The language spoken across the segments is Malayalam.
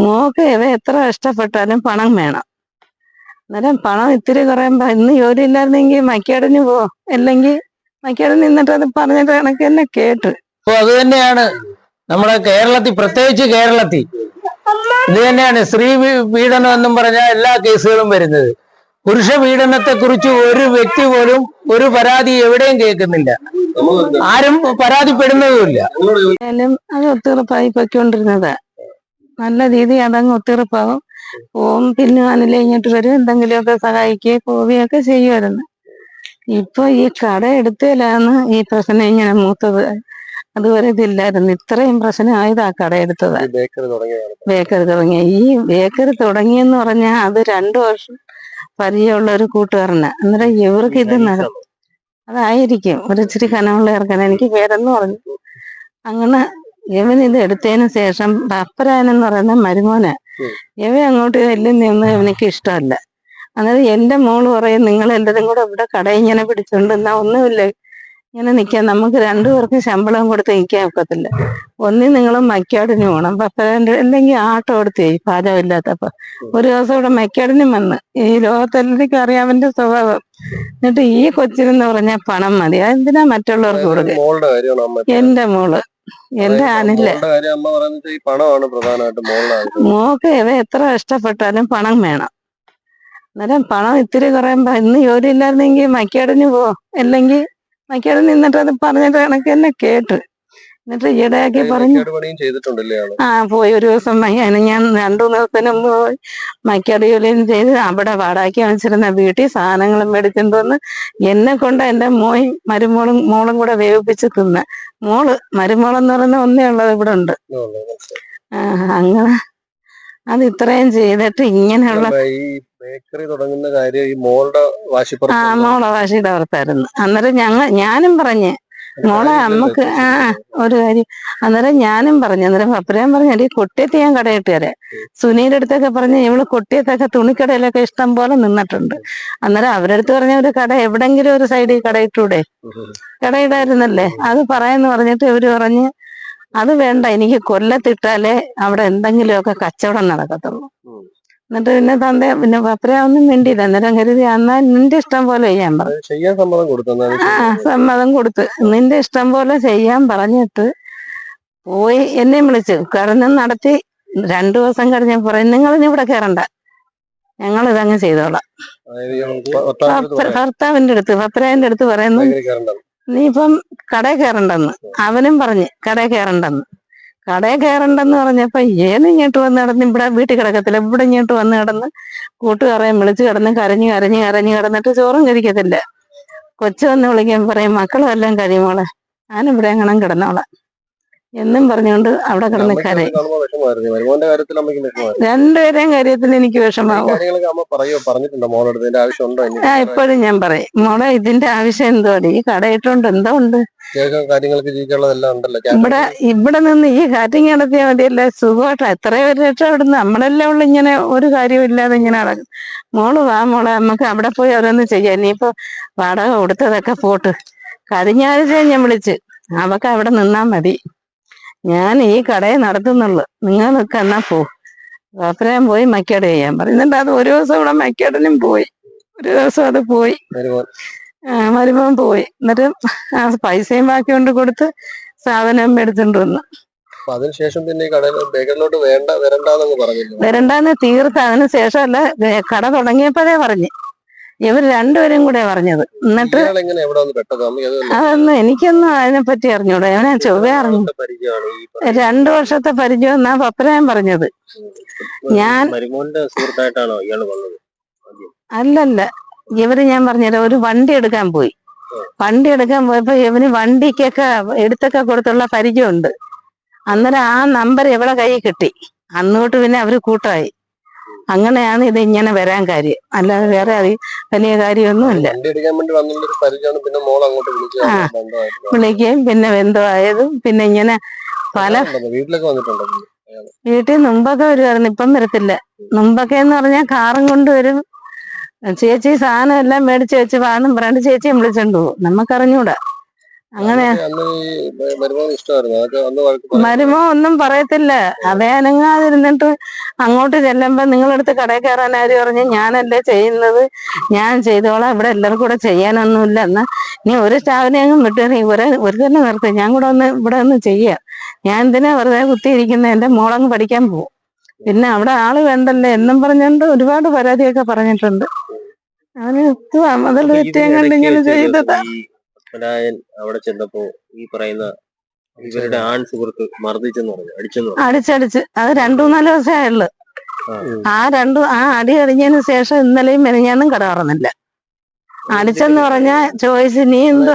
മോക്ക് ഇവ എത്ര ഇഷ്ടപ്പെട്ടാലും പണം വേണം. അന്നേരം പണം ഇത്തിരി കുറയുമ്പോ ഇന്ന് ജോലി ഇല്ലായിരുന്നെങ്കിൽ മക്കേടിന് പോ. അല്ലെങ്കിൽ മക്കേട് നിന്നിട്ട് അത് പറഞ്ഞിട്ട് കണക്ക് തന്നെ കേട്ട്. അപ്പൊ അത് തന്നെയാണ്. നമ്മുടെ കേരളത്തിൽ പ്രത്യേകിച്ച് കേരളത്തിൽ. ഇത് തന്നെയാണ്. സ്ത്രീ പീഡനം എന്നും പറഞ്ഞ എല്ലാ കേസുകളും വരുന്നത്. പുരുഷ പീഡനത്തെ കുറിച്ച് ഒരു വ്യക്തി പോലും ഒരു പരാതി എവിടെയും കേൾക്കുന്നില്ല. ആരും പരാതിപ്പെടുന്നതുമില്ല. അത് ഒത്തിറപ്പായി പൊയ്ക്കൊണ്ടിരുന്നത്. നല്ല രീതി അതങ്ങ് ഒത്തിറപ്പാവും പോവും പിന്നെ ഇങ്ങോട്ട് വരും എന്തെങ്കിലുമൊക്കെ സഹായിക്കുകയോ പോവുകയൊക്കെ ചെയ്യുമായിരുന്നു. ഇപ്പൊ ഈ കട എടുത്തതിലാണ് ഈ പ്രശ്നം ഇങ്ങനെ മൂത്തത്. അതുവരെ ഇതില്ലായിരുന്നു. ഇത്രയും പ്രശ്നമായത് ആ കട എടുത്തത്. ബേക്കറി തുടങ്ങിയ. ഈ ബേക്കറി തുടങ്ങിയെന്ന് പറഞ്ഞാൽ അത് രണ്ടു വർഷം പരിചയമുള്ള ഒരു കൂട്ടുകാരനാ. അന്നേരം ഇവർക്ക് ഇത് നട അതായിരിക്കും. ഒരു ഇച്ചിരി കനമുള്ള ഇറക്കാൻ എനിക്ക് പേരെന്ന് പറഞ്ഞു. അങ്ങനെ ഇവൻ ഇത് എടുത്തതിന് ശേഷം പപ്പരായൻ എന്ന് പറയുന്ന മരുമോനെ ഉം. അങ്ങോട്ട് അങ്ങോട്ട് നിന്ന് എനിക്ക് ഇഷ്ടമല്ല. അന്നേരം എന്റെ മോൾ പറയും നിങ്ങൾ എല്ലാവരും കൂടെ ഇവിടെ കടയിൽ ഇങ്ങനെ പിടിച്ചോണ്ട് എന്നാ ഒന്നുമില്ല. ഇങ്ങനെ നിൽക്കാൻ നമുക്ക് രണ്ടുപേർക്കും ശമ്പളം കൊടുത്ത് നിൽക്കാൻ ഒക്കത്തില്ല. ഒന്നി നിങ്ങൾ മക്കാടിന് പോകണം പപ്പരാന്റെ അല്ലെങ്കിൽ ആട്ടോ എടുത്ത് പാചകം പാചകമില്ലാത്തപ്പോ. ഒരു ദിവസം ഇവിടെ മക്കാടിനും വന്ന്. ഈ ലോകത്തെല്ലാവർക്കും അറിയാം അവന്റെ സ്വഭാവം. എന്നിട്ട് ഈ കൊച്ചിനെന്ന് പറഞ്ഞ പണം മതി. അതെന്തിനാ മറ്റുള്ളവർക്ക് കൊടുക്കുക എന്റെ മോൾ. എന്റെ ആനല്ലേ മോക്ക് ഇവ എത്ര ഇഷ്ടപ്പെട്ടാലും പണം വേണം. അന്നേരം പണം ഇത്തിരി കുറയുമ്പോ ഇന്ന് ജോലി ഇല്ലായിരുന്നെങ്കിൽ മക്കേടിന് പോ. അല്ലെങ്കിൽ മക്കേട് നിന്നിട്ട് അത് പറഞ്ഞിട്ട് കണക്ക് തന്നെ കേട്ട്. എന്നിട്ട് ഈയിടെയാക്കി പറഞ്ഞു. ആ പോയി ഒരു ദിവസം മയ്യാന് ഞാൻ രണ്ടു ദിവസത്തിന് മുമ്പ് പോയി മക്കാട് ജോലിയും ചെയ്ത് അവിടെ വാടാക്കി വെച്ചിരുന്ന വീട്ടിൽ സാധനങ്ങളും മേടിച്ചിട്ട് വന്ന് എന്നെ കൊണ്ട് എന്റെ മോയും മരുമോളും മോളും കൂടെ വേവിപ്പിച്ച് തിന്ന. മോൾ മരുമോളെന്ന് പറയുന്ന ഒന്നേ ഉള്ളത് ഇവിടെ ഉണ്ട്. ആ, അങ്ങനെ അത് ഇത്രയും ചെയ്തിട്ട് ഇങ്ങനെയുള്ള ബേക്കറി തുടങ്ങുന്ന കാര്യം ഈ മോളുടെ ആ മോളെ വാശിയുടെ പുറത്തായിരുന്നു. അന്നേരം ഞങ്ങൾ ഞാനും പറഞ്ഞ് മോളെ അമ്മയ്ക്ക് ആ ഒരു കാര്യം. അന്നേരം ഞാനും പറഞ്ഞു അന്നേരം പപ്പരയും പറഞ്ഞു അല്ലെങ്കിൽ കൊട്ടിയത്ത് ഞാൻ കടയിട്ട് തരാം. സുനീന്റെ അടുത്തൊക്കെ പറഞ്ഞു ഇവൾ കൊട്ടിയത്തൊക്കെ തുണിക്കടയിലൊക്കെ ഇഷ്ടം പോലെ നിന്നിട്ടുണ്ട്. അന്നേരം അവരടുത്ത് പറഞ്ഞ ഒരു കട എവിടെങ്കിലും ഒരു സൈഡിൽ കടയിട്ടൂടെ കടയിടായിരുന്നല്ലേ അത് പറയാന്ന് പറഞ്ഞിട്ട് ഇവർ പറഞ്ഞ് അത് വേണ്ട എനിക്ക് കൊല്ലത്തിട്ടാലേ അവിടെ എന്തെങ്കിലുമൊക്കെ കച്ചവടം നടക്കത്തുള്ളൂ. എന്നിട്ട് പിന്നെ തന്റെ പിന്നെ പപ്പരയൊന്നും മിണ്ടിയില്ല. അന്നേരം കരുതി എന്നാ നിന്റെ ഇഷ്ടം പോലെ ചെയ്യാൻ പറഞ്ഞു സമ്മതം കൊടുത്തു. ആ സമ്മതം കൊടുത്ത്. നിന്റെ ഇഷ്ടം പോലെ ചെയ്യാൻ പറഞ്ഞിട്ട് പോയി എന്നെയും വിളിച്ചു. കടന്ന് നടത്തി രണ്ടു ദിവസം കഴിഞ്ഞ പറയും നിങ്ങൾ ഇനി ഇവിടെ കയറണ്ട ഞങ്ങൾ ഇതങ്ങ് ചെയ്തോളാം ഭർത്താവിന്റെ അടുത്ത് ഭർത്ത- അടുത്ത് പറയുന്നു നീ ഇപ്പം കടയിൽ കയറണ്ടെന്ന് അവനും പറഞ്ഞു കടയിൽ കയറണ്ടെന്ന് കടയിൽ കയറണ്ടെന്ന് പറഞ്ഞപ്പോ ഏന്ന് ഇങ്ങോട്ട് വന്ന് നടന്ന് ഇവിടെ വീട്ടിൽ കിടക്കത്തില്ല. ഇവിടെ ഇങ്ങോട്ട് വന്ന് കിടന്ന് കൂട്ടുകാരെയും വിളിച്ച് കിടന്ന് കരഞ്ഞു കരഞ്ഞു കരഞ്ഞു കിടന്നിട്ട് ചോറും കഴിക്കത്തില്ല. കൊച്ചു വന്ന് വിളിക്കാൻ പറയും മക്കളും എല്ലാം കഴിയുമോളെ ഞാനിവിടെ എങ്ങനെ കിടന്നോളാം. എന്നും പറഞ്ഞുകൊണ്ട് അവിടെ കിടന്ന് കരയും. രണ്ടുപേരെയും കാര്യത്തിൽ എനിക്ക് വിഷമാവും ആ ഇപ്പോഴും ഞാൻ പറയും. മോളെ ഇതിന്റെ ആവശ്യം എന്തോടി ഈ കടയിട്ടുണ്ട്. എന്തോ ഉണ്ട്? ഇവിടെ ഇവിടെ നിന്ന് ഈ കാറ്റിങ് നടത്തിയാൽ മതിയല്ല? സുഖമായിട്ട്. എത്രയോ ഒരു രക്ഷപ്പെടുന്നു നമ്മളെല്ലാം ഉള്ള ഇങ്ങനെ ഒരു കാര്യം ഇല്ലാതെ ഇങ്ങനെ നടക്കും മോൾ വാ മോളെ. നമുക്ക് അവിടെ പോയി ഓരോന്ന് ചെയ്യാം. ഇനിയിപ്പോ വാടക കൊടുത്തതൊക്കെ പോട്ട്. കഴിഞ്ഞ ആഴ്ച ഞാൻ വിളിച്ച്. അവക്ക് അവിടെ നിന്നാ മതി. ഞാൻ ഈ കടയെ നടത്തുന്നുള്ളു. നിങ്ങൾ നിൽക്ക എന്നാ പോ. അപ്പറേം പോയി മക്കേട് ചെയ്യാൻ പറയുന്നുണ്ട് അത് ഒരു ദിവസം ഇവിടെ മക്കേടിനും പോയി. ഒരു ദിവസം അത് പോയി. വരുമ്പം പോയി. എന്നിട്ട് ആ പൈസയും ബാക്കി കൊണ്ട് കൊടുത്ത് സാധനം എടുത്തിട്ട് വന്നു. അതിനുശേഷം പിന്നെ ബേക്കറിലോട്ട് വേണ്ട വരണ്ടാന്ന് തീർത്ത്. അതിന് ശേഷമല്ല കട തുടങ്ങിയപ്പോഴേ പറഞ്ഞു. ഇവർ രണ്ടുപേരും കൂടെ പറഞ്ഞത്. എന്നിട്ട് അതൊന്നും എനിക്കൊന്നും അതിനെപ്പറ്റി അറിഞ്ഞൂടാ. അവനെ ചൊവ്വ അറിഞ്ഞു. രണ്ടു വർഷത്തെ പരിചയം എന്നാ പപ്പരാൻ പറഞ്ഞത്. ഞാൻ- അല്ലല്ല. ഇവർ ഞാൻ പറഞ്ഞല്ലോ ഒരു വണ്ടി എടുക്കാൻ പോയി. വണ്ടി എടുക്കാൻ പോയപ്പോ ഇവന് വണ്ടിക്കൊക്കെ എടുത്തൊക്കെ കൊടുത്തുള്ള പരിചയമുണ്ട്. അന്നേരം ആ നമ്പർ എവിടെ കയ്യിൽ കിട്ടി. അന്നോട്ട് പിന്നെ അവർ കൂട്ടായി. അങ്ങനെയാണ് ഇത് ഇങ്ങനെ വരാൻ കാര്യം. അല്ലാതെ വേറെ അതി വലിയ കാര്യമൊന്നുമില്ല. വിളിക്കുകയും പിന്നെ മോൾ അങ്ങോട്ട് വിളിച്ചു ആ. വിളിക്കുകയും പിന്നെ ഇങ്ങനെ പല വീട്ടിലൊക്കെ വന്നിട്ടുണ്ടോ വീട്ടിൽ മുമ്പൊക്കെ വരുമായിരുന്നു ഇപ്പം വരത്തില്ല. മുമ്പൊക്കെ എന്ന് പറഞ്ഞാൽ കാറും കൊണ്ടുവരും ചേച്ചി സാധനം എല്ലാം മേടിച്ച് വെച്ച് വാന്നും പറഞ്ഞിട്ട് ചേച്ചിയെ വിളിച്ചോണ്ട് പോകും. നമുക്കറിഞ്ഞൂടാ. അങ്ങനെ മരുമോ ഒന്നും പറയത്തില്ല. അതേ അനങ്ങാതിരുന്നിട്ട് അങ്ങോട്ട് ചെല്ലുമ്പോ നിങ്ങളടുത്ത് കടയിൽ കയറാൻ ആര് പറഞ്ഞു? ഞാനല്ലേ ചെയ്യുന്നത്. ഞാൻ ചെയ്തോളാം. ഇവിടെ എല്ലാവർക്കും കൂടെ ചെയ്യാനൊന്നുമില്ല. എന്നാ നീ ഒരു സ്റ്റാഫിനെ അങ്ങ് വിട്ടു നീ ഒരു ഒരു തന്നെ നിർത്തി. ഞാൻ കൂടെ ഒന്ന് ഇവിടെ ഒന്ന് ചെയ്യാം. ഞാൻ എന്തിനാ വെറുതെ കുത്തിയിരിക്കുന്ന? എന്റെ മോളങ്ങ് പഠിക്കാൻ പോകും പിന്നെ അവിടെ ആൾ വേണ്ടല്ലേ? എന്നും പറഞ്ഞോണ്ട് ഒരുപാട് പരാതിയൊക്കെ പറഞ്ഞിട്ടുണ്ട്. അവന് മുതൽ അപ്പൊ കണ്ട് ഇങ്ങനെ ചെയ്തതാ. പരായൻ അവിടെ ചെന്നപ്പോ ഈ പറയുന്ന ഇവരുടെ ആൺ സുഹൃത്ത് മർദ്ദിച്ചെന്ന് പറഞ്ഞു അടിച്ചെന്ന് പറഞ്ഞു. അടിച്ചടിച്ച് അത് രണ്ടു മൂന്നാൽ ദിവസമേ ആയുള്ളു. ആ. രണ്ടു ആ അടി അടിഞ്ഞതിന് ശേഷം ഇന്നലെയും മെനഞ്ഞാന്നും കട അടിച്ചെന്ന് പറഞ്ഞാ ചോയ്സ് നീ എന്തോ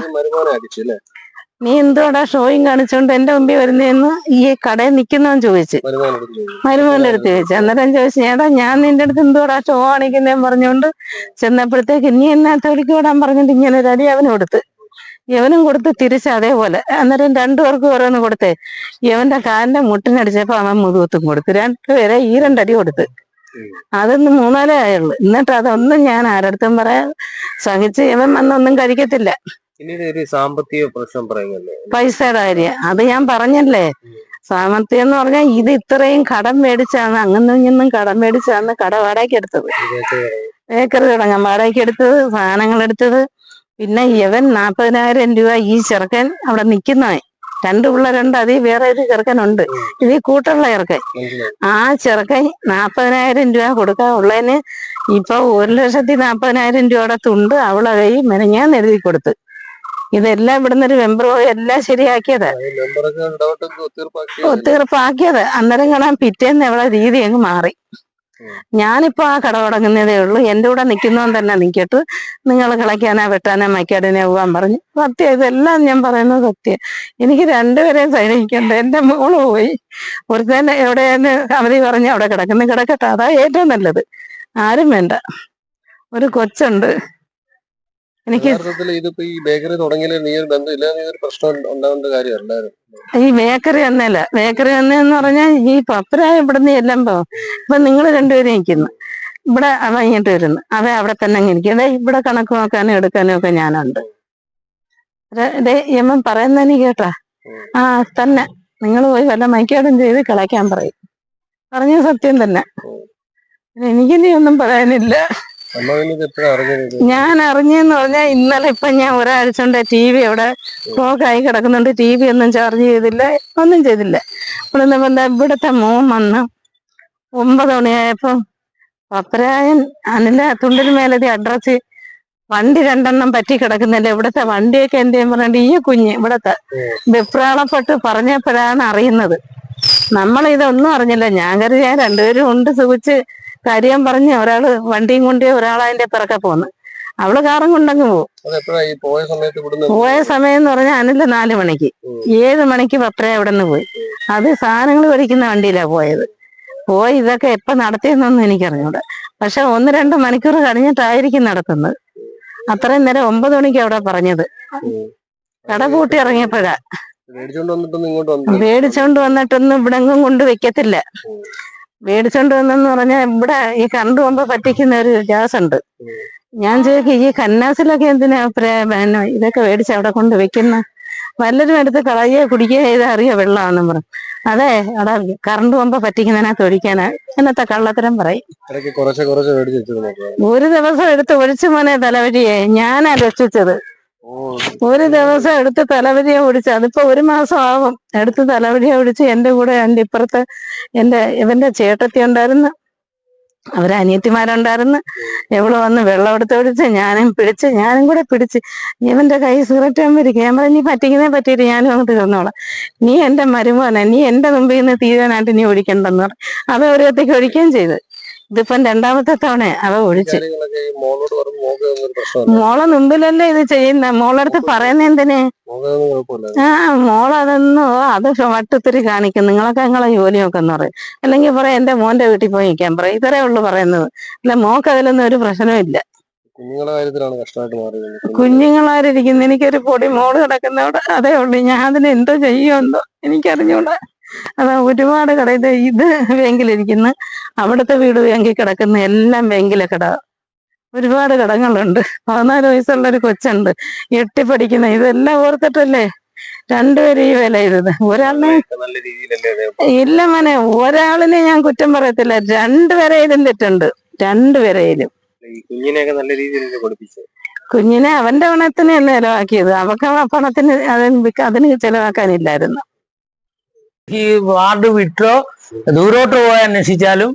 നീ എന്തോടാ ഷോയും കാണിച്ചോണ്ട് എന്റെ മുമ്പിൽ വരുന്നതെന്ന് ഈ കടയിൽ നിക്കുന്നവൻ ചോദിച്ചു. മരുമോന്റെ അടുത്ത് ചോദിച്ചു. അന്നേരം ചോദിച്ചു ഏടാ ഞാൻ നിന്റെ അടുത്ത് എന്തോടാ ഷോ കാണിക്കുന്നേന്ന് പറഞ്ഞോണ്ട് ചെന്നപ്പോഴത്തേക്ക് നീ എന്നാ തൊലിക്ക് വിടാൻ പറഞ്ഞിട്ട് ഇങ്ങനെ ഒരു അടി അവന് കൊടുത്ത് യവനും കൊടുത്ത് തിരിച്ച് അതേപോലെ. അന്നേരം രണ്ടുപേർക്കും ഓരോന്ന് കൊടുത്തേ യവന്റെ കാലിന്റെ മുട്ടിനടിച്ചപ്പോ അവൻ മുതുകത്തും കൊടുത്തു. രണ്ടുപേരെ ഈ രണ്ടടി കൊടുത്ത്. അതൊന്ന് മൂന്നാലേ ആയുള്ളൂ. എന്നിട്ട് അതൊന്നും ഞാൻ ആരടുത്തും പറയാ സഹിച്ച് യവൻ വന്നൊന്നും കഴിക്കത്തില്ല. സാമ്പത്തിക പ്രശ്നം പറയുമല്ലോ പൈസയുടെ കാര്യം. അത് ഞാൻ പറഞ്ഞല്ലേ? സാമ്പത്തികം എന്ന് പറഞ്ഞാൽ ഇത് ഇത്രയും കടം മേടിച്ചാണ് അങ്ങനെ നിന്നും കടം മേടിച്ചാണ് കട വാടകയ്ക്ക് എടുത്തത്. ഏക്കർ തുടങ്ങാൻ വാടകയ്ക്ക് എടുത്തത് സാധനങ്ങൾ എടുത്തത്. പിന്നെ ഇവൻ നാപ്പതിനായിരം രൂപ ഈ ചെറുക്കൻ അവിടെ നിൽക്കുന്നവൻ രണ്ട് പിള്ളേരുണ്ട് അതിൽ വേറെ ഒരു ചെറുക്കനുണ്ട്. ഇത് കൂട്ടുള്ള ചെറുക്കൻ. ആ ചെറുക്കൻ നാപ്പതിനായിരം രൂപ കൊടുക്കാനുള്ളതിന് ഇപ്പൊ ഒരു ലക്ഷത്തി നാപ്പതിനായിരം രൂപയുടെ തുണ്ട് അവളെ കൈ മെനഞ്ഞാൻ എഴുതി കൊടുത്ത്. ഇതെല്ലാം ഇവിടുന്ന് ഒരു മെമ്പർ പോയി എല്ലാം ശരിയാക്കിയത്. ഒത്തീർപ്പാക്കിയത്. അന്നേരം കാണാൻ പിറ്റേന്ന് അവളെ രീതി അങ്ങ് മാറി. ഞാനിപ്പോ ആ കട തുടങ്ങുന്നതേ ഉള്ളൂ. എന്റെ കൂടെ നിൽക്കുന്നവൻ തന്നെ നിൽക്കട്ട് നിങ്ങൾ കിളയ്ക്കാനാ വെട്ടാനാ മയ്ക്കാടിനെ പോവാൻ പറഞ്ഞു. സത്യം ഇതെല്ലാം ഞാൻ പറയുന്നത് സത്യം. എനിക്ക് രണ്ടുപേരെയും സൈനിക്കണ്ട എന്റെ മോൾ പോയി. ഒരുത്തന്നെ എവിടെയെന്ന് അവധി പറഞ്ഞ് അവിടെ കിടക്കുന്നു. കിടക്കട്ടെ. അതാ ഏറ്റവും നല്ലത്. ആരും വേണ്ട. ഒരു കൊച്ചുണ്ട്. എനിക്ക് യഥാർത്ഥത്തിൽ ഇതിപ്പോ ഈ ബേക്കറി തുടങ്ങിയാൽ നീ ഒരു ബന്ധം ഇല്ലാതെ ഒരു പ്രശ്നം ഉണ്ടാവേണ്ട കാര്യമല്ലായിരുന്നു ഈ ബേക്കറി ഒന്നല്ല ബേക്കറി ഒന്നെന്ന് പറഞ്ഞാൽ ഈ പപ്പരായ ഇവിടുന്ന് ചെല്ലുമ്പോ ഇപ്പൊ നിങ്ങൾ രണ്ടുപേരും ഇരിക്കുന്നു. ഇവിടെ അവ ഇങ്ങോട്ട് വരുന്നു. അവ അവിടെ തന്നെ ഇരിക്കും ഇവിടെ കണക്ക് നോക്കാനും എടുക്കാനും ഒക്കെ ഞാനുണ്ട്. യമൻ പറയുന്നതിന് കേട്ടാ? ആ തന്നെ. നിങ്ങൾ പോയി വല്ല മൈക്കാടും ചെയ്ത് കളയ്ക്കാൻ പറയും. പറഞ്ഞ സത്യം തന്നെ. എനിക്കിനി ഒന്നും പറയാനില്ല. ഞാൻ അറിഞ്ഞെന്ന് പറഞ്ഞാൽ ഇന്നലെ ഇപ്പൊ ഞാൻ ഒരാഴ്ച കൊണ്ട് ടി വി അവിടെ ക്ലോക്ക് ആയി കിടക്കുന്നുണ്ട്. ടി വി ഒന്നും ചാർജ് ചെയ്തില്ല. ഒന്നും ചെയ്തില്ല. ഇവിടെ ഇവിടുത്തെ മോൻ വന്ന് ഒമ്പത് മണിയായപ്പോ പപ്പരായൻ അനില തുണ്ടിന് മേലതി അഡ്രസ് വണ്ടി രണ്ടെണ്ണം പറ്റി കിടക്കുന്നില്ല. ഇവിടുത്തെ വണ്ടിയൊക്കെ എന്തേലും പറഞ്ഞിട്ട് ഈ കുഞ്ഞ് ഇവിടത്തെ വെപ്രാളപ്പെട്ട് പറഞ്ഞപ്പോഴാണ് അറിയുന്നത്. നമ്മൾ ഇതൊന്നും അറിഞ്ഞില്ല. ഞാൻ കരുതി ഞാൻ രണ്ടുപേരും ഉണ്ട് സുഖിച്ച് കാര്യം പറഞ്ഞ് ഒരാൾ വണ്ടിയും കൊണ്ട് ഒരാൾ അതിന്റെ പിറക്കെ പോന്ന്. അവൾ കാറും കൊണ്ടങ്ങ് പോകും പോയ സമയം എന്ന് പറഞ്ഞാൽ അനിൽ നാല് മണിക്ക്. ഏഴ് മണിക്ക് പപ്പര അവിടെ നിന്ന് പോയി. അത് സാധനങ്ങൾ വലിക്കുന്ന വണ്ടിയിലാ പോയത്. പോയി ഇതൊക്കെ എപ്പൊ നടത്തിയെന്നൊന്നും എനിക്കറിഞ്ഞൂടെ. പക്ഷെ ഒന്ന് രണ്ട് മണിക്കൂർ കഴിഞ്ഞിട്ടായിരിക്കും നടത്തുന്നത്. അത്രയും നേരം ഒമ്പത് മണിക്ക് അവിടെ പറഞ്ഞത്. കട പൂട്ടി ഇറങ്ങിയപ്പോഴാ. മേടിച്ചോണ്ട് വന്നിട്ടൊന്നും ഇങ്ങോട്ട് വന്നു മേടിച്ചോണ്ട് വന്നിട്ടൊന്നും ഇവിടെ എങ്ങും കൊണ്ട് വെക്കത്തില്ല. മേടിച്ചോണ്ട് വന്നെന്ന് പറഞ്ഞാൽ ഇവിടെ ഈ കറണ്ട് പോകുമ്പോ പറ്റിക്കുന്ന ഒരു ഗ്യാസ് ഉണ്ട് ഞാൻ ചോദിക്കും ഈ കന്നാസിലൊക്കെ എന്തിനാ ഇതൊക്കെ മേടിച്ച് അവിടെ കൊണ്ട് വെക്കുന്ന? വല്ലരും എടുത്ത് കളയുക കുടിക്കുകയോ ചെയ്താൽ അറിയോ വെള്ളമാണെന്നും പറഞ്ഞു അതെ അവിടെ കറണ്ട് പോകുമ്പോ പറ്റിക്കുന്നതിനകത്ത് ഒഴിക്കാനാ. എന്നത്തെ കള്ളത്തരം പറയും. ഒരു ദിവസം എടുത്ത് ഒഴിച്ചു മോനെ തലവഴിയെ ഞാനാ രക്ഷിച്ചത് ഒരു ദിവസം എടുത്ത് തലവരിയെ പിടിച്ച് അതിപ്പോ ഒരു മാസം ആവും. എടുത്ത് തലവരിയെ പിടിച്ച് എന്റെ കൂടെ എന്റെ ഇപ്പുറത്ത് എന്റെ ഇവന്റെ ചേട്ടത്തി ഉണ്ടായിരുന്നു. അവരെ അനിയത്തിമാരുണ്ടായിരുന്നു. എവൾ വന്ന് വെള്ളം എടുത്ത് പിടിച്ച് ഞാനും പിടിച്ച് ഞാനും കൂടെ പിടിച്ച്. ഇവന്റെ കൈ സിഗരറ്റ് ആകുമ്പോഴേക്കും ഞാൻ പറഞ്ഞു നീ പറ്റിക്കുന്നേ പറ്റിയിട്ട് ഞാനും അങ്ങോട്ട് തന്നോളാം നീ എന്റെ മരുമോനെ നീ എന്റെ മുമ്പിൽ നിന്ന് തീരാനായിട്ട് നീ ഒഴിക്കണ്ടെന്ന് പറഞ്ഞു. അത് ഒരിടത്തേക്ക് ഒഴിക്കുകയും ചെയ്തു. ഇതിപ്പം രണ്ടാമത്തെ തവണ അവ ഒഴിച്ചു. പ്രശ്നമല്ല. മോളെ മുമ്പിലല്ലേ ഇത് ചെയ്യുന്ന? മോളടുത്ത് പറയുന്ന എന്തിനെ? ആ മോളതൊന്നും അത് വട്ടുത്തിരി കാണിക്കും. നിങ്ങളൊക്കെ നിങ്ങളെ ജോലി എന്ന് പറയും. അല്ലെങ്കിൽ പറയാം എന്റെ മോന്റെ വീട്ടിൽ പോയി നിൽക്കാൻ പറയും. ഇത്രേ ഉള്ളു പറയുന്നത്. അല്ല മോക്ക് അതിലൊന്നും ഒരു മാറിയത്. കുഞ്ഞുങ്ങളാരിരിക്കുന്നു എനിക്കൊരു പൊടി മോൾ കിടക്കുന്നവിടെ അതേ ഉള്ളു. ഞാൻ അതിന് എന്തോ ചെയ്യുമെന്തോ എനിക്കറിഞ്ഞൂടാ. അതാ ഒരുപാട് കട ഇത് ഇത് ബാങ്കിലിരിക്കുന്നു അവിടുത്തെ വീട് ബാങ്കിൽ കിടക്കുന്ന എല്ലാം ബാങ്കിലെ കട. ഒരുപാട് കടങ്ങളുണ്ട്. പതിനാല് വയസ്സുള്ള ഒരു കൊച്ചുണ്ട്. എട്ടി പഠിക്കുന്ന ഇതെല്ലാം ഓർത്തിട്ടല്ലേ? രണ്ടുപേരും ഈ വില ചെയ്തത്. ഒരാളിനെ ഇല്ല മനെ ഒരാളിനെ ഞാൻ കുറ്റം പറയത്തില്ല. രണ്ടുപേരയിലും തെറ്റുണ്ട്. രണ്ടുപേരയിലും. കുഞ്ഞിനെയൊക്കെ നല്ല രീതിയിൽ കുഞ്ഞിനെ അവന്റെ പണത്തിന് എന്നെ ചെലവാക്കിയത്. അവക്ക് പണത്തിന് അതിന് അതിന് ചെലവാക്കാനില്ലായിരുന്നു. ഈ വാർഡ് വിട്ടോ ദൂരോട്ട് പോയി അന്വേഷിച്ചാലും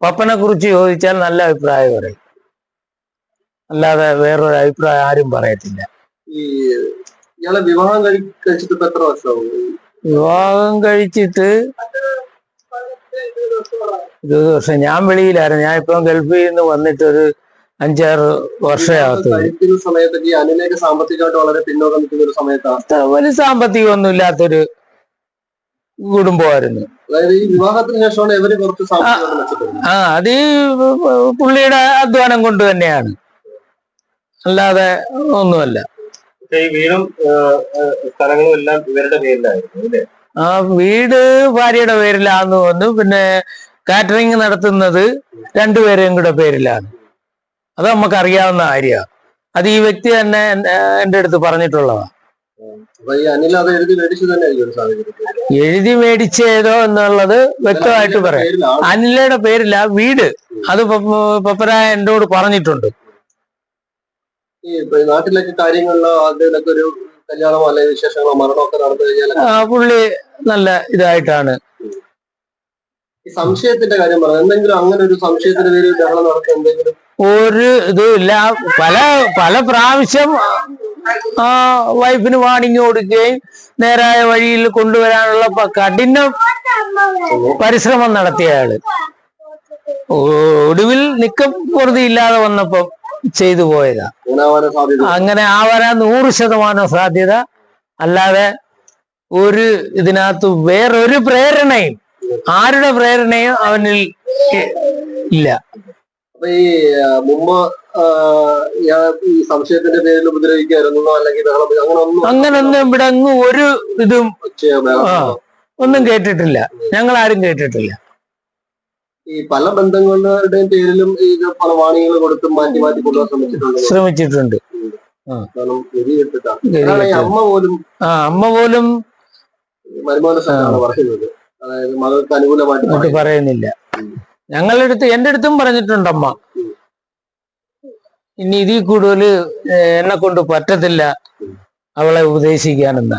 പപ്പനെ കുറിച്ച് ചോദിച്ചാൽ നല്ല അഭിപ്രായം പറയും. അല്ലാതെ വേറൊരു അഭിപ്രായം ആരും പറയത്തില്ല. ഇയാളെ വിവാഹം കഴിച്ചിട്ട് എത്ര വർഷമാവും? വിവാഹം കഴിച്ചിട്ട് ഇരുപത് വർഷം. ഞാൻ വെളിയിലായിരുന്നു. ഞാൻ ഇപ്പം ഗൾഫിൽ നിന്ന് വന്നിട്ട് ഒരു അഞ്ചാറ് വർഷമാകത്തു സമയത്ത് സാമ്പത്തികമായിട്ട് വളരെ പിന്നോക്കം നിൽക്കുന്ന ഒരു സമയത്താണ് വലിയ സാമ്പത്തികമൊന്നും ഇല്ലാത്തൊരു കുടുംബമായിരുന്നു അതായത് ഈ വിവാഹത്തിന് ശേഷമാണ് ഇവർ കുറച്ച് സാമ്പത്തികമായിട്ട് മെച്ചപ്പെടുന്നത്. ആ അത് ഈ പുള്ളിയുടെ അധ്വാനം കൊണ്ട് തന്നെയാണ്. അല്ലാതെ ഒന്നുമല്ല. ഈ വീടും സ്ഥലങ്ങളും എല്ലാം ഇവരുടെ പേരിലായിരുന്നു ആ വീട് ഭാര്യയുടെ പേരിലാന്ന് തോന്നുന്നു. പിന്നെ കാറ്ററിംഗ് നടത്തുന്നത് രണ്ടുപേരെയും കൂടെ പേരിലാണ്. അത് നമുക്ക് അറിയാവുന്ന കാര്യമാണ്. അത് ഈ വ്യക്തി തന്നെ എന്റെ എന്റെ അടുത്ത് പറഞ്ഞിട്ടുള്ളതാണ്. എഴുതി മേടിച്ച ഏതോ എന്നുള്ളത് വ്യക്തമായിട്ട് പറയാം. അനിലയുടെ പേരില്ല വീട്. അത് പപ്പ- പപ്പരായ എന്നോട് പറഞ്ഞിട്ടുണ്ട്. നാട്ടിലൊക്കെ കാര്യങ്ങളിലോ അതിലൊക്കെ ഒരു കല്യാണമോ അല്ലെങ്കിൽ വിശേഷങ്ങളോ മരണമോ ഒക്കെ നടന്നു കഴിഞ്ഞാൽ ആ, പുള്ളി നല്ല ഇതായിട്ടാണ്. സംശയത്തിന്റെ കാര്യം പറഞ്ഞു എന്തെങ്കിലും അങ്ങനെ ഒരു സംശയത്തിന്റെ പേരിൽ ബഹളം നടക്കുക എന്തെങ്കിലും ഒരു ഇല്ല. പല പല പ്രാവശ്യം ആ വൈഫിന് വാണിംഗ് കൊടുക്കുകയും നേരായ വഴിയിൽ കൊണ്ടുവരാനുള്ള കഠിന പരിശ്രമം നടത്തിയ ആൾ ഒടുവിൽ നിക്കപ്പുറതി ഇല്ലാതെ വന്നപ്പം ചെയ്തു പോയതാ. അങ്ങനെ ആവരാ നൂറ് ശതമാനം സാധ്യത. അല്ലാതെ ഒരു ഇതിനകത്ത് വേറൊരു പ്രേരണയും ആരുടെ പ്രേരണയും അവനിൽ ഇല്ല. അപ്പൊ ഈ മുമ്പ് ഞാൻ ഈ സംശയത്തിന്റെ പേരിൽ ഉപദ്രവിക്കായിരുന്നു അല്ലെങ്കിൽ ബഹളം അങ്ങനെ ഒന്നും അങ്ങനൊന്നും ഇവിടെ അങ്ങ് ഒരു ഇതും ഒന്നും കേട്ടിട്ടില്ല. ഞങ്ങൾ ആരും കേട്ടിട്ടില്ല. ഈ പല ബന്ധങ്ങളുടെയും പേരിലും ഈ പല വാണികൾ കൊടുത്തും മാറ്റി മാറ്റി കൊണ്ടുപോകാൻ ശ്രമിച്ചിട്ടുണ്ട്. ശ്രമിച്ചിട്ടുണ്ട്. അമ്മ പോലും ആ അമ്മ പോലും സംഘമാണ് പറയുന്നത് അതായത് മകൾക്ക് അനുകൂലമായിട്ട് പറയുന്നില്ല. ഞങ്ങളുടെ അടുത്ത് എന്റെ അടുത്തും പറഞ്ഞിട്ടുണ്ട് അമ്മ ഇനി ഇതിൽ കൂടുതൽ എന്നെ കൊണ്ട് പറ്റത്തില്ല അവളെ ഉപദേശിക്കാനെന്ന്.